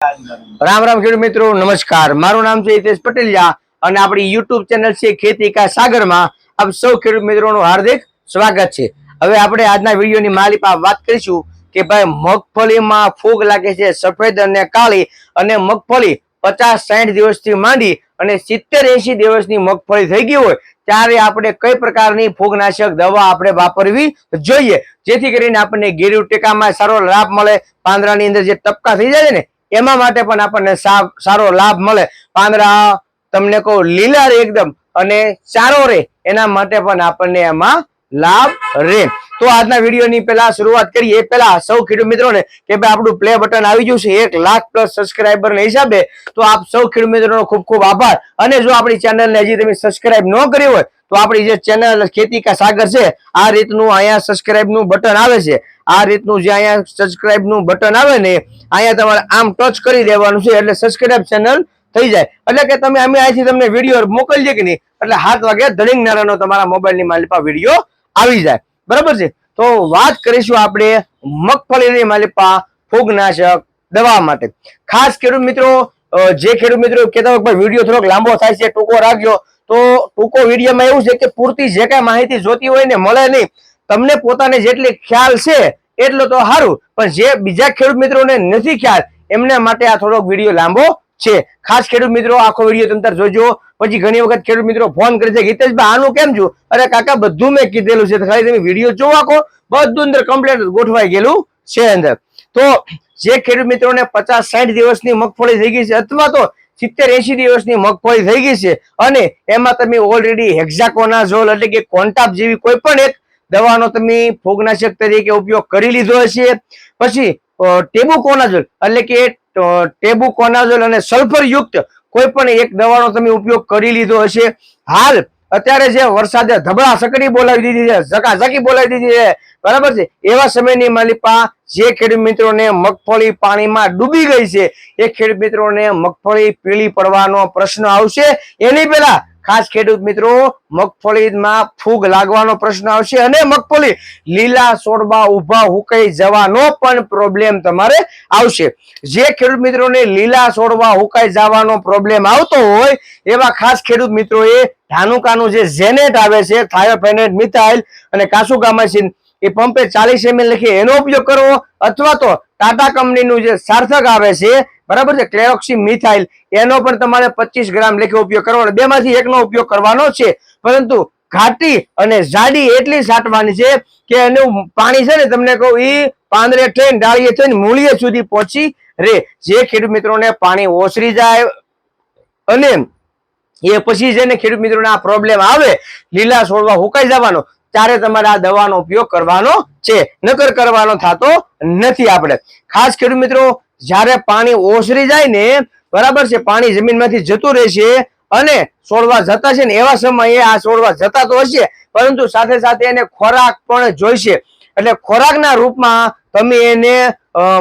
રામ રામ ખેડૂત મિત્રો, નમસ્કાર. મારું નામ છે હિતેશ પટેલિયા અને આપણી યુટ્યુબ ચેનલ છે ખેતી કા સાગરમાં આપ સૌ ખેડૂત મિત્રોનું હાર્દિક સ્વાગત છે. હવે આપણે આજના વિડીયોની માલિપા વાત કરીશું કે ભાઈ મગફળીમાં ફૂગ લાગે છે સફેદ અને કાળી અને મગફળી પચાસ સાઠ દિવસથી માંડી અને સિત્તેર એસી દિવસની મગફળી થઈ ગઈ હોય ત્યારે આપણે કઈ પ્રકારની ફૂગનાશક દવા આપણે વાપરવી જોઈએ? જેથી કરીને આપણને ગેરુ ટેકામાં સારો લાભ મળે, પાંદડાની અંદર જે ટપકા થઈ જાય ને એમાં માટે પણ આપણને સારો લાભ મળે. પાંદડા, તમને કહું, લીલા રે એકદમ અને સારો રે, એના માટે પણ આપણને એમાં લાભ રે. તો આજના વિડીયોની પહેલા શરૂઆત કરીએ. એ પહેલા સૌ ખેડૂત મિત્રોને કે ભાઈ આપણું પ્લે બટન આવી ગયું છે, એક લાખ પ્લસ સબસ્ક્રાઈબર ને હિસાબે, તો આપ સૌ ખેડૂત મિત્રોનો ખૂબ ખૂબ આભાર. અને જો આપણી ચેનલને હજી તમે સબસ્ક્રાઈબ ન કરી હોય, તો આપણી જે ચેનલ ખેતી કા સાગર છે, આ રીતનું અહીંયા સબસ્ક્રાઈબનું બટન આવે છે. આ રીતનું જે અહીંયા સબસ્ક્રાઇબનું બટન આવે ને, અહીંયા તમારે આમ ટચ કરી દેવાનું છે, એટલે સબસ્ક્રાઇબ ચેનલ થઈ જાય. એટલે કે તમે અમે અહીંથી તમને વીડિયો મોકલીએ કે નહીં, એટલે હાથ વાગે ધડિંગ નારાનો તમારા મોબાઈલની માલિપા વીડિયો આવી જાય. બરાબર છે? તો વાત કરીશું આપણે મગફળીની માલિપા, ફૂગનાશક, દવા માટે. ખાસ ખેડૂત મિત્રો જે ખેડૂત મિત્રો કહેતા હોય વીડિયો થોડોક લાંબો થાય છે, ટૂંકો રાખજો. તો ટૂંકો વિડીયોમાં એવું છે કે પૂરતી જે કાંઈ માહિતી જોતી હોય ને મળે નહીં તમને પોતાને જેટલી ખ્યાલ છે એટલો તો સારું, પણ જે બીજા ખેડૂત મિત્રોને નથી ખ્યાલ, એમના માટે આ થોડોક વીડિયો લાંબો છે. ખાસ ખેડૂત મિત્રો, આખો વીડિયો તંતર જોજો. પછી ઘણી વખત ખેડૂત મિત્રો ફોન કરે છે ગીતેશભાઈ આનું કેમ છું? અરે કાકા, બધું મેં કીધેલું છે, ખાલી તમે વીડિયો જોવા આખો. બધું અંદર કમ્પ્લેટ ગોઠવાઈ ગયેલું છે અંદર. તો જે ખેડૂત મિત્રોને પચાસ સાઠ દિવસની મગફળી થઈ ગઈ છે, અથવા તો સિત્તેર એસી દિવસની મગફળી થઈ ગઈ છે, અને એમાં તમે ઓલરેડી હેક્ઝાકોનાઝોલ એટલે કે કોન્ટાપ જેવી કોઈ પણ એક દવાનો તમે ફોગનાશક તરીકે ઉપયોગ કરી લીધો હશે. પછી ટેબુકોનાઝોલ, એટલે કે ટેબુકોનાઝોલ અને સલ્ફર યુક્ત કોઈ પણ એક દવાનો તમે ઉપયોગ કરી લીધો હશે. હાલ, અત્યારે જે વરસાદે ધબળા સકડી બોલાવી દીધી છે, ઝકાઝકી બોલાવી દીધી છે. બરાબર છે? એવા સમયની માલિપા જે ખેડૂત મિત્રોને મગફળી પાણીમાં ડૂબી ગઈ છે, એ ખેડૂત મિત્રોને મગફળી પીળી પડવાનો પ્રશ્ન આવશે. એની પહેલા ખાસ ખેડૂત મિત્રો, મગફળીમાં ફૂગ લાગવાનો પ્રશ્ન આવશે અને મગફળી લીલા છોડવા ઊભા હુકાઈ જવાનો પણ પ્રોબ્લેમ તમારે આવશે. જે ખેડૂત મિત્રોને લીલા છોડવા હુકાઈ જવાનો પ્રોબ્લેમ આવતો હોય, એવા ખાસ ખેડૂત મિત્રોએ ધાનુકાનું જે ઝેનેટ આવે છે, થાયોફેનેટ, મિથાઇલ અને કાસુગામાસિન એ પંપે ચાલીસ એમએલ લખી એનો ઉપયોગ કરવો અથવા તો ટાટા કંપનીનું જે સાર્થક આવે છે, બરાબર છે? ક્લેરોક્સી મિથાઇલ એનો પણ તમારે પચીસ ગ્રામ લેખે ઉપયોગ કરવાનો બે માંથી એકનો ઉપયોગ કરવાનો છે. પરંતુ ઘાટી અને જાડી એટલી સાટવાની છે કે એનું પાણી છે ને તમને કહું એ પાંદરે થઈને ડાળીએ થઈને મૂળીએ સુધી પહોંચી રે. જે ખેડૂત મિત્રોને પાણી ઓસરી જાય અને એ પછી છે ને ખેડૂત મિત્રોને આ પ્રોબ્લેમ આવે, લીલા છોડવા હુકાઈ જવાનો ત્યારે તમારે આ દવાનો ઉપયોગ કરવાનો છે. નકર કરવાનો થતો નથી આપણે. ખાસ ખેડૂત મિત્રો, જ્યારે પાણી ઓસરી જાય ને, બરાબર છે, પાણી જમીનમાંથી જતું રહેશે અને છોડવા જતા છે ને, એવા સમયે આ છોડવા જતા તો હશે, પરંતુ સાથે સાથે એને ખોરાક પણ જોઈશે. એટલે ખોરાકના રૂપમાં તમે એને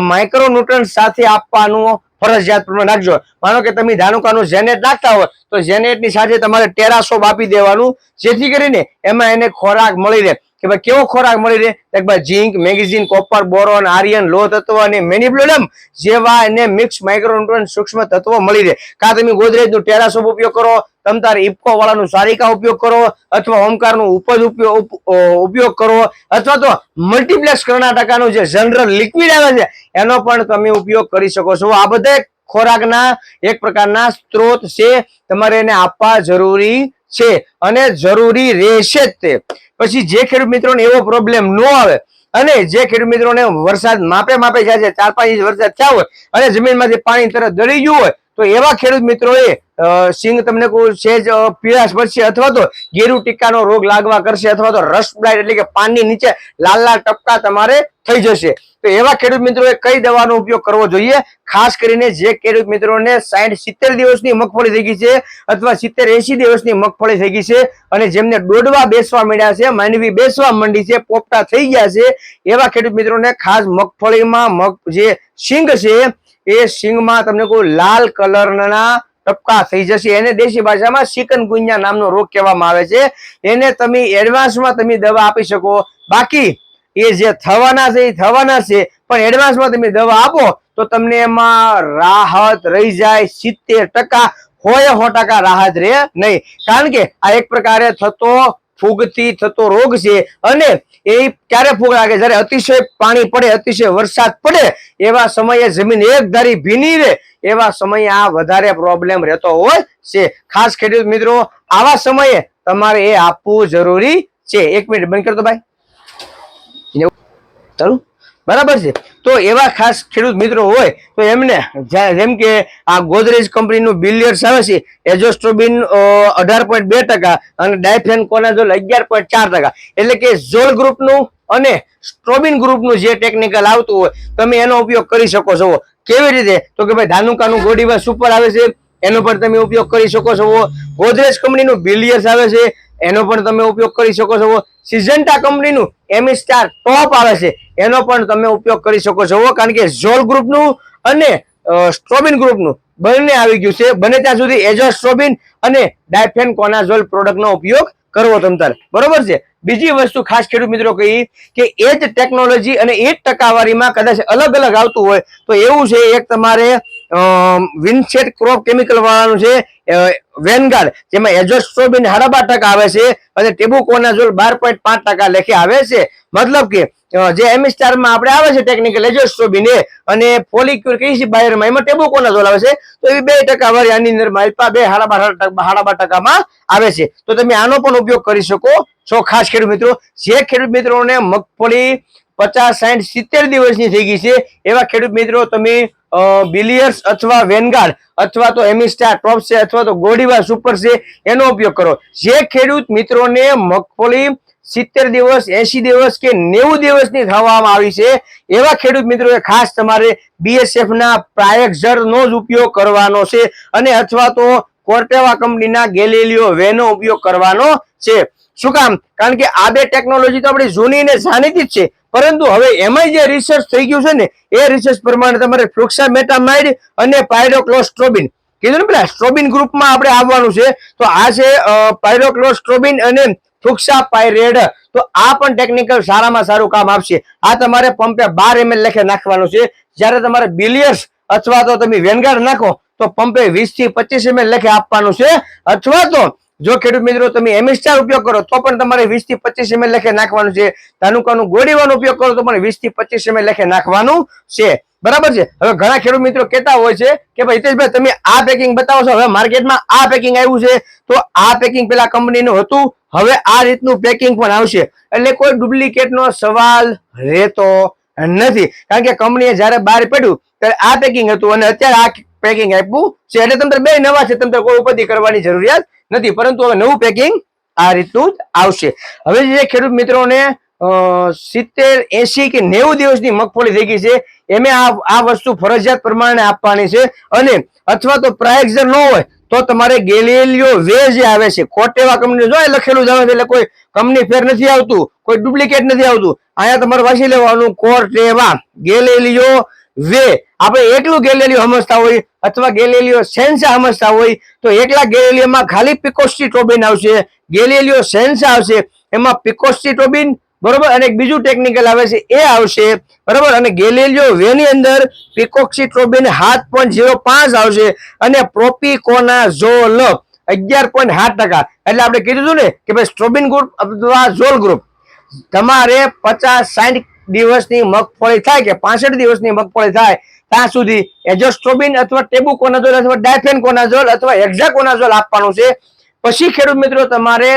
માઇક્રોન્યુટ્રન્સ સાથે આપવાનું ફરજિયાત પ્રમાણે નાખજો માનો કે તમે ધાનુકાનું જેનેટ નાખતા હોય તો જેનેટની સાથે તમારે ટેરાસોપ આપી દેવાનું, જેથી કરીને એમાં એને ખોરાક મળી રહે. કે ભાઈ કેવો ખોરાક મળી રહે? ભાઈ zinc, magnesium, copper, boron, iron લો તત્વ અને મેનિપ્લોડમ જેવા એને મિક્સ માઇક્રોન્યુટ્રન સૂક્ષ્મ તત્વો મળી રહે. કાં તમે ગોદરેજનું ટેરાસોપ ઉપયોગ કરો, તમતાર ઇફકો વાળાનું સારિકા ઉપયોગ કરો, અથવા ઓમકારનું ઉપજ ઉપયોગ, ઉપ- ઉપયોગ કરો, અથવા તો મલ્ટીપ્લેક્સ કર્ણાટકાનું જે જનરલ લિક્વિડ આવે છે, એનો પણ તમે ઉપયોગ કરી શકો છો. આ બધા ખોરાકના એક પ્રકારના સ્ત્રોત છે. તમારે એને આપવા જરૂરી છે અને જરૂરી રહેશે જ તે. પછી જે ખેડૂત મિત્રોને એવો પ્રોબ્લેમ ન આવે અને જે ખેડૂત મિત્રોને વરસાદ માપે માપે જાય છે, ચાર પાંચ ઇંચ વરસાદ થયા હોય અને જમીનમાંથી પાણી તરત દળી ગયું હોય, તો એવા ખેડૂત મિત્રોએ સિંગ તમને કોઈ સેજ જ પીળાશ પડશે અથવા તો ગેરુ ટીકાનો રોગ લાગવા કરશે અથવા તો રસ બ્લાઇટ એટલે કે પાનની નીચે લાલ લાલ ટપકા તમારે થઈ જશે. તો એવા ખેડૂત મિત્રોએ કઈ દવાનો ઉપયોગ કરવો જોઈએ? ખાસ કરીને જે ખેડૂત મિત્રોને સાઠ સિત્તેર દિવસની મગફળી થઈ ગઈ છે અથવા સિત્તેર એસી દિવસની મગફળી થઈ ગઈ છે અને જેમને દોડવા બેસવા માંડ્યા છે, માંડવી બેસવા માંડી છે, પોપટા થઈ ગયા છે, એવા ખેડૂત મિત્રોને ખાસ મગફળીમાં મગ જે સિંગ છે, એ સિંગમાં તમને કોઈ લાલ કલરના ટપકા થઈ જશે. એને દેશી ભાષામાં સિકન ગુંજા નામનો રોગ કહેવામાં આવે છે. એને તમે એડવાન્સમાં તમે દવા આપી શકો. બાકી એ જે થવાના છે, એ થવાના છે, પણ એડવાન્સમાં તમે દવા આપો, તો તમને એમાં રાહત રહી જાય સિત્તેર ટકા. હોય સો ટકા રાહત રહે નહીં. કારણ કે આ એક પ્રકારે થતો ફૂગથી થતો રોગ છે અને એ ક્યારે ફૂગ લાગે? જ્યારે અતિશય પાણી પડે, અતિશય વરસાદ પડે, એવા સમયે જમીન એક ધારી ભીની રહે, એવા સમયે આ વધારે પ્રોબ્લેમ રહેતો હોય છે. ખાસ ખેડૂત મિત્રો, આવા સમયે તમારે એ આપવું જરૂરી છે. એક મિનિટ બંધ કરતો ભાઈ. ચાલુ. બરાબર છે. તો એવા ખાસ ખેડૂત મિત્રો હોય, તો એમને જેમ કે આ ગોદરેજ કંપનીનું બિલિયર્સ આવે છે એજોસ્ટ્રોબિન અઢાર પોઈન્ટ બે ટકા અને ડાયફેન કોનાઝોલ અગિયાર પોઈન્ટ ચાર ટકા. એટલે કે ઝોલ ગ્રુપનું અને સ્ટ્રોબિન ગ્રુપનું જે ટેકનિકલ આવતું હોય, તમે એનો ઉપયોગ કરી શકો છો. કેવી રીતે? તો કે ભાઈ ધાનુકાનું ગોડીવા સુપર આવે છે, એનો પણ તમે ઉપયોગ કરી શકો છો. ગોદરેજ કંપનીનું બિલિયર્સ આવે છે એનો પણ તમે ઉપયોગ કરી શકો છો. સિઝન્ટા કંપનીનું એમી સ્ટાર ટોપ આવે છે. એનો પણ તમે ઉપયોગ કરી શકો છો. કારણ કે ઝોલ ગ્રુપનું અને સ્ટ્રોબિન ગ્રુપનું બંને આવી ગયું છે. બને ત્યાં સુધી એજો સ્ટ્રોબિન અને ડાયફેન કોનાઝોલ પ્રોડક્ટનો ઉપયોગ કરવો તમ તારે. બરોબર છે? બીજી વસ્તુ ખાસ ખેડૂત મિત્રો કહી કે એ જ ટેકનોલોજી અને એ જ ટકાવારીમાં કદાચ અલગ અલગ આવતું હોય તો એવું છે, એક તમારે વિન્સેટ ક્રોપ કેમિકલ વાળાનું છે વેનગાર્ડ જેમાં એજોસ્ટ્રોબિન સાડા ટકા આવે છે અને ટેબુકોનાઝોલ બાર પોઈન્ટ પાંચ ટકા લેખે આવે છે. મતલબ કે જે એમિસ્ટારમાં આપણે આવે છે ટેકનિકલ એજોસ્ટ્રોબિન એ અને ફોલિક્યુર કહીએ છીએ બાયરમાં? એમાં ટેબુકોનાઝોલ આવે છે. તો એવી બે ટકા વાળી અંદર માલપા બે સાડા બાર ટકામાં આવે છે. તો તમે આનો પણ ઉપયોગ કરી શકો છો ખાસ ખેડૂત મિત્રો. જે ખેડૂત મિત્રોને મગફળી પચાસ સાઠ સિત્તેર દિવસની થઈ ગઈ છે, એવા ખેડૂત મિત્રો તમે બિલિયર્સ અથવા વેનગાર્ડ અથવા તો એમિસ્ટાર ટોપ છે અથવા તો ગોડીવા સુપર એનો ઉપયોગ કરો. જે ખેડૂત મિત્રોને મગફળી સિત્તેર દિવસ એસી દિવસ કે નેવું દિવસની થવામાં આવી છે, એવા ખેડૂત મિત્રોએ ખાસ તમારે બીએસએફ ના પ્રાયક્ઝર નો જ ઉપયોગ કરવાનો છે અને અથવા તો કોર્ટેવા કંપનીના ગેલેલિયો વેનો ઉપયોગ કરવાનો છે. શું કામ? કારણ કે આ બે ટેકનોલોજી તો આપણી જૂની ને જાણીતી જ છે. પરંતુ હવે એમાં જે રિસર્ચ થઈ ગયું છે ને, એ રિસર્ચ પ્રમાણે તમારે ફ્લુક્સા મેટામાઇડ અને પાયરોક્લોસ્ટ્રોબિન સ્ટ્રોબિન ગ્રુપમાં આપણે આવવાનું છે, તો આ છે પાયરોક્લોસ્ટ્રોબિન અને ફ્લુક્સાપાયરેડ તો આ પણ ટેકનિકલ સારામાં સારું કામ આપશે. આ તમારે પંપે બાર એમએલ લેખે નાખવાનું છે. જ્યારે તમારે બિલિયર્સ અથવા તો તમે વેનગાર્ડ નાખો, તો પંપે વીસથી પચીસ એમએલ લેખે આપવાનું છે. અથવા તો, જો ખેડૂત મિત્રો તમે એમિસ્ટાર ઉપયોગ કરો, તો પણ તમારે વીસથી પચીસ એમએલ લેખે નાખવાનું છે. તાનુકાનું ગોળીવાનો ઉપયોગ કરો, તો પણ વીસથી પચીસ એમએલ લેખે નાખવાનું છે. બરાબર છે? હવે ઘણા ખેડૂત મિત્રો કહેતા હોય છે કે ભાઈ હિતેશભાઈ, તમે આ પેકિંગ બતાવો છો. હવે માર્કેટમાં આ પેકિંગ આવ્યું છે. તો આ પેકિંગ પેલા કંપનીનું હતું. હવે આ રીતનું પેકિંગ પણ આવશે. એટલે કોઈ ડુપ્લિકેટનો સવાલ રહેતો નથી. કારણ કે કંપનીએ જ્યારે બહાર પડ્યું, ત્યારે આ પેકિંગ હતું અને અત્યારે આ પેકિંગ આપ્યું છે. એટલે તમને બે નવા છે. તમને કોઈ ઉપરથી કરવાની જરૂરિયાત નથી. પરંતુ હવે નવું પેકિંગ આ રીતનું જ આવશે. હવે જે ખેડૂત મિત્રોને સિત્તેર એસી કે નેવું દિવસની મગફળી થઈ ગઈ છે. એમે આ આ વસ્તુ ફરજિયાત પ્રમાણે આપવાની છે. અને અથવા તો પ્રાયક્ષર ન હોય, તો તમારે ગેલેલિયો વે જે આવે છે કોટ એવા કંપની જો લખેલું જ આવે છે, એટલે કોઈ કંપની ફેર નથી આવતું, કોઈ ડુપ્લિકેટ નથી આવતું. અહીંયા તમારે વાંચી લેવાનું કોટેવા ગેલેલિયો વે. આપણે એકલું ગેલેલિયો સમજતા હોય, અથવા ગેલેલિયો સેન્સા સમજતા હોય, તો એકલા ગેલેલિયોમાં ખાલી પિકોસ્ટીટોબિન આવશે. ગેલેલિયો સેન્સા આવશે, એમાં પિકોસ્ટીટોબિન બરોબર? અને બીજું ટેકનિકલ આવે છે, એ આવશે, બરોબર? અને ગેલેલિયો વે ની અંદર પિકોક્સિટ્રોબિન સાત પોઈન્ટ ઝીરો પાંચ આવશે અને પ્રોપિકોનાઝોલ અગિયાર પોઈન્ટ સાત ટકા. એટલે આપણે કીધું હતું ને કે ભાઈ સ્ટ્રોબિન ગ્રુપ અથવા ઝોલ ગ્રુપ, તમારે પચાસ સાઠ દિવસની મગફળી થાય કે પાસઠ દિવસની મગફળી થાય, ત્યાં સુધી એજોસ્ટ્રોબિન અથવા ટેબુકોનાઝોલ અથવા ડાયફેનકોનાઝોલ અથવા હેક્ઝાકોનાઝોલ આપવાનું છે. પછી ખેડૂત મિત્રો તમારે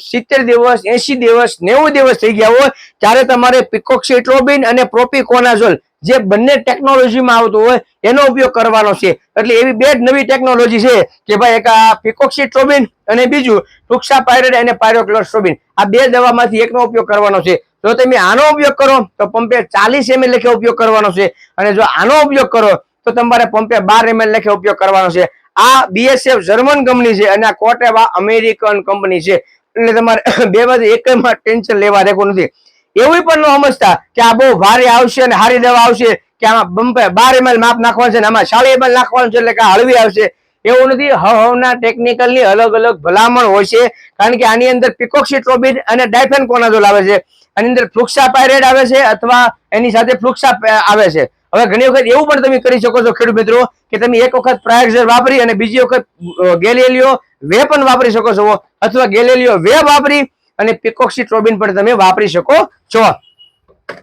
સિત્તેર દિવસ એસી દિવસ, નેવું દિવસ થઈ ગયા હોય, ત્યારે તમારે પિકોક્સિટ્રોબિન અને પ્રોપિકોનાઝોલ જે બંને ટેકનોલોજીમાં આવતું હોય, એનો ઉપયોગ કરવાનો છે. એટલે એવી બે જ નવી ટેકનોલોજી છે કે ભાઈ એક આ પિકોક્સિટ્રોબિન અને બીજું ટુક્સાપાયરેડ અને પાયરોક્લોસ્ટ્રોબિન. આ બે દવામાંથી એકનો ઉપયોગ કરવાનો છે. જો તમે આનો ઉપયોગ કરો, તો પંપે ચાલીસ એમએલ લેખે ઉપયોગ કરવાનો છે. અને જો આનો ઉપયોગ કરો, તો તમારે પંપે બાર એમએલ લેખે ઉપયોગ કરવાનો છે. આ બીએસએફ જર્મન કંપની છે અને આ કોટેવા અમેરિકન કંપની છે. એટલે તમારે બે બાજુ એકમાં ટેન્શન લેવા દેખું નથી. એવું પણ ન સમજતા કે આ બહુ ભારે આવશે અને હારી દવા આવશે કે આમાં બમ્પે બાર એમએલ માપ નાખવાનું છે ને આમાં સાડી એમએલ નાખવાનું છે એટલે કે હળવી આવશે. એવું નથી હવના ટેકનિકલની અલગ અલગ ભલામણ હોય છે. કારણ કે આની અંદર પિકોક્સિટ્રોબિન અને ડાયફેન કોનાઝોલ આવે છે. આની અંદર ફ્લુક્સાપાયરેટ આવે છે અથવા એની સાથે ફ્લુક્સા આવે છે. હવે ઘણી વખત એવું પણ તમે કરી શકો છો, ખેડૂત મિત્રો, કે તમે એક વખત પ્રાયક્ઝર વાપરી અને બીજી વખત ગેલેલિયો વે પણ વાપરી શકો છો, અથવા ગેલેલિયો વે વાપરી અને પિકોક્સિટ્રોબિન પણ તમે વાપરી શકો છો.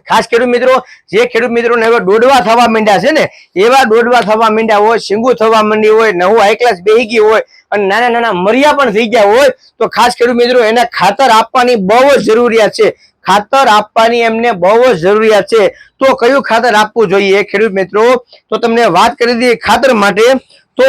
ખાસ ખેડૂત મિત્રો, જે ખેડૂત મિત્રોને હવે દોડવા થવા માંડ્યા છે ને, એવા દોડવા થવા માંડ્યા હોય શીંગું થવા માંડી હોય, નવું હાઈ ક્લાસ બેહી ગઈ હોય, અને નાના નાના મરિયા પણ થઈ ગયા હોય, તો ખાસ ખેડૂત મિત્રો, એને ખાતર આપવાની બહુ જ જરૂરિયાત છે. ખાતર આપવાની એમને બહુ જ જરૂરિયાત છે. તો કયું ખાતર આપવું જોઈએ ખેડૂત મિત્રો? તો તમને વાત કરી દઈએ ખાતર માટે. તો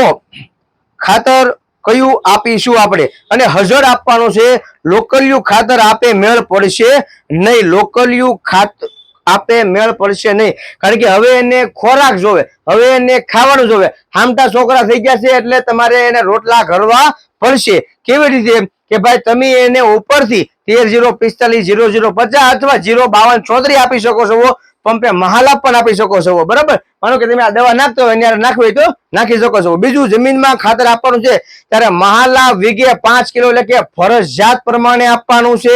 ખાતર કયું આપીશું આપણે? અને હજર આપવાનું છે, લોકલિયું ખાતર આપે મેળ પડશે નહીં. લોકલિયું ખાતર આપે મેળ પડશે નહીં. કારણ કે હવે એને ખોરાક જોવે, હવે એને ખાવાનું જોવે. હામટા છોકરા થઈ ગયા છે એટલે તમારે એને રોટલા ઘડવા પડશે. કેવી રીતે? કે ભાઈ તમે એને ઉપરથી તેર જીરો પિસ્તાલીસ જીરો જીરો પચાસ અથવા જીરો બાવન ચોત્રીસ આપી શકો છો, પંપે મહાલાભ પણ આપી શકો છો, બરાબર? માનો કે તમે આ દવા નાખતો હોય ત્યારે નાખવી તો નાખી શકો છો. બીજું જમીનમાં ખાતર આપવાનું છે, ત્યારે મહાલા વીઘે પાંચ કિલો લેખે ફરજિયાત પ્રમાણે આપવાનું છે.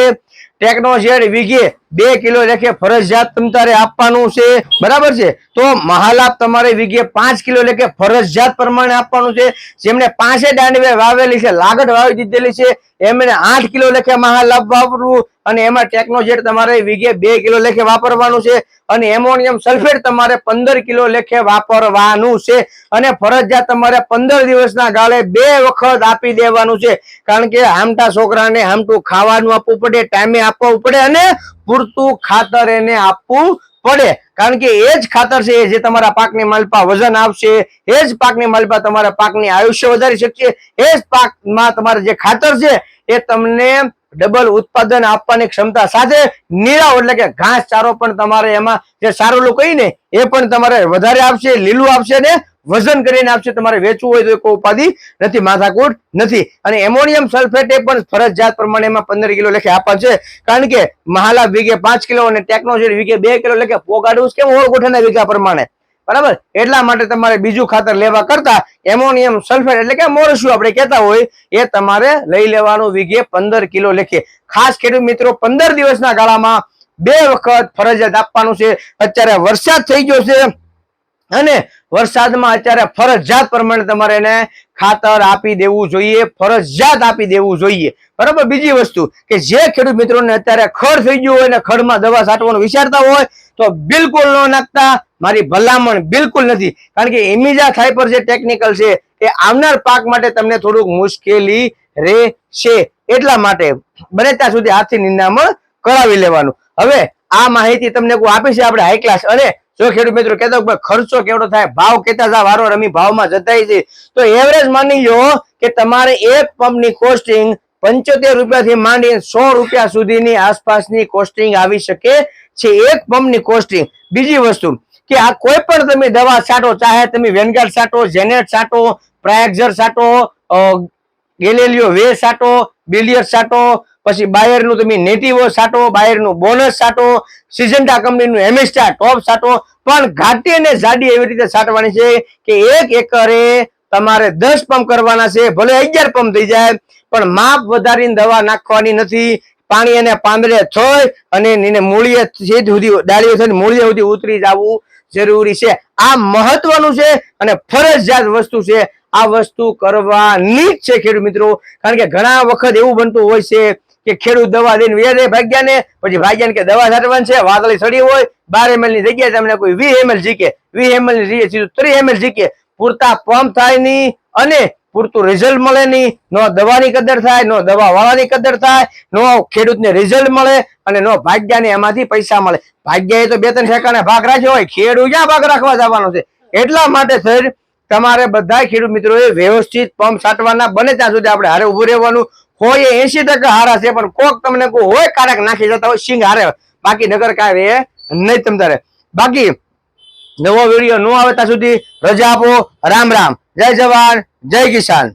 ટેકનોજેડ વીઘે બે કિલો લેખે ફરજિયાત તમારે આપવાનું છે. બરાબર છે? તો મહાલાભ તમારે વીઘે પાંચ કિલો લેખે ફરજિયાત પ્રમાણે આપવાનું છે. જેમને પાંચે દાંડવે વાવેલી છે લાગટ વાવી દીધેલી છે એમને આઠ કિલો લેખે મહાલાભ વાપરવું અને એમાં ટેકનોજેટ તમારે વીઘે બે કિલો લેખે વાપરવાનું છે અને એમોનિયમ સલ્ફેટ તમારે પંદર કિલો લેખે વાપરવાનું છે અને ફરજિયાત તમારે પંદર દિવસના ગાળે બે વખત આપી દેવાનું છે. કારણ કે આમટા છોકરાને આમટું ખાવાનું આપવું પડે, ટાઈમે આપવું પડે અને પૂરતું ખાતર એને આપવું પડે. કારણ કે એ જ ખાતર છે જે તમારા પાકની માલપા વજન આપશે. એ જ પાકની માલપા તમારા પાકની આયુષ્ય વધારી શકશે. એ જ પાકમાં તમારે જે ખાતર છે એ તમને ડબલ ઉત્પાદન આપવાની ક્ષમતા સાથે નીરાવ એટલે કે ઘાસ ચારો પણ તમારે એમાં જે સારું કહીને એ પણ તમારે વધારે આપશે, લીલું આપશે ને વજન કરીને આપશે, તમારે વેચવું હોય તો કોઈ ઉપાધિ નથી, માથાકૂટ નથી. અને એમોનિયમ સલ્ફેટ પણ ફરજિયાત પ્રમાણે પંદર કિલો લેખે આપવા છે કારણ કે મહાલા વીઘે પાંચ કિલો અને ટેકનોલોજી વીઘે બે કિલો લેખે પોગાડવું કેમ ઓળ ગોઠાના વીઘા પ્રમાણે? બરાબર? એટલા માટે તમારે બીજું ખાતર લેવા કરતા એમોનિયમ સલ્ફેટ એટલે કે મોરસું આપણે કહેતા હોય, એ તમારે લઈ લેવાનું વીઘે પંદર કિલો લેખે. ખાસ ખેડૂત મિત્રો, પંદર દિવસના ગાળામાં બે વખત ફરજિયાત આપવાનું છે. અત્યારે વરસાદ થઈ ગયો છે અને વરસાદમાં અત્યારે ફરજિયાત પ્રમાણે તમારે એને ખાતર આપી દેવું જોઈએ, ફરજિયાત આપી દેવું જોઈએ. બરાબર? બીજી વસ્તુ કે જે ખેડૂત મિત્રોને અત્યારે ખડ થઈ ગયું હોય ને ખડમાં દવા છાંટવાનું વિચારતા હોય, તો બિલકુલ ન નાખતા. મારી ભલામણ બિલકુલ નથી. કારણ કે ઇમિજા થાય પર જે ટેકનિકલ છે એ આવનાર પાક માટે તમને થોડુંક મુશ્કેલી રહેશે. એટલા માટે બને ત્યાં સુધી હાથથી નિંદામણ કરાવી લેવાનું. હવે આ માહિતી તમને કોઈ આપી છે? આપણે હાઈ ક્લાસ અને જો ખેડૂત મિત્રો કહેતો ખર્ચો કેવડો થાય, ભાવ કેતા જા, વારો રમી, ભાવમાં જતાય છે. તો એવરેજ માની લો કે તમારે એક પંપની કોસ્ટિંગ પંચોતેર રૂપિયાથી માંડી સો રૂપિયા સુધીની આસપાસની કોસ્ટિંગ આવી શકે છે, એક પંપની કોસ્ટિંગ બીજી વસ્તુ કે આ કોઈ પણ તમે દવા છાંટો, ચાહે તમે વેનગાર્ડ છાંટો જેનેટ છાંટો પ્રાયક્ઝર છાંટો ગેલેલિયો વે છાંટો બિલિયર છાંટો પછી બાયરનું તમે નેટિવો સાટો, બાયરનું બોનસ સાટો, સિઝન્ટા કંપનીનું એમેસ્ટા ટોપ સાટો, પણ ઘાટી અને જાડી એવી રીતે સાટવાની છે કે એક એકરે તમારે દસ પંપ કરવાના છે, ભલે અગિયાર પંપ થઈ જાય, પણ માપ વધારીને દવા નાખવાની નથી. પાણી એને પાંદડે થઈ અને એને મૂળીએ જે સુધી ડાળીઓ થઈને મૂળીએ સુધી ઉતરી જવું જરૂરી છે. આ મહત્વનું છે અને ફરજિયાત વસ્તુ છે. આ વસ્તુ કરવાની જ છે ખેડૂત મિત્રો. કારણ કે ઘણા વખત એવું બનતું હોય છે કે ખેડૂત દવા દઈને વેરે ભાગ્યા ને, પછી ભાગ્યા કે દવા છાંટવાની છે, વાદળી સડી હોય, બાર એમએલની જગ્યાએ તમને કોઈ વીસ એમએલ જીકે વીસ એમએલની જગ્યાએ ત્રીસ એમએલ જીકે પૂરતા પંપ થાય નહીં અને પૂરતું રિઝલ્ટ મળે નહીં. નો દવાની કદર થાય, નો દવા વાળાની કદર થાય, નો ખેડૂતને રિઝલ્ટ મળે અને નો ભાગ્યાને એમાંથી પૈસા મળે. ભાગ્યાએ તો બે ત્રણ ઠેકાણે ભાગ રાખ્યો હોય, ખેડૂત ક્યાં ભાગ રાખવા જવાનો છે? એટલા માટે સર, તમારે બધા ખેડૂત મિત્રોએ વ્યવસ્થિત પંપ છાંટવાના બને ત્યાં સુધી આપણે હારે ઉભું રહેવાનું. હોય એસી ટકા હારા છે, પણ કોક તમને કોઈ હોય કારક નાખી જતા હોય, સિંગ હારે. બાકી નગર કાંઈ રહે નહીં તમ તારે બાકી નવો વીડિયો ન આવે ત્યાં સુધી રજા આપો. રામ રામ. જય જવાન, જય કિસાન.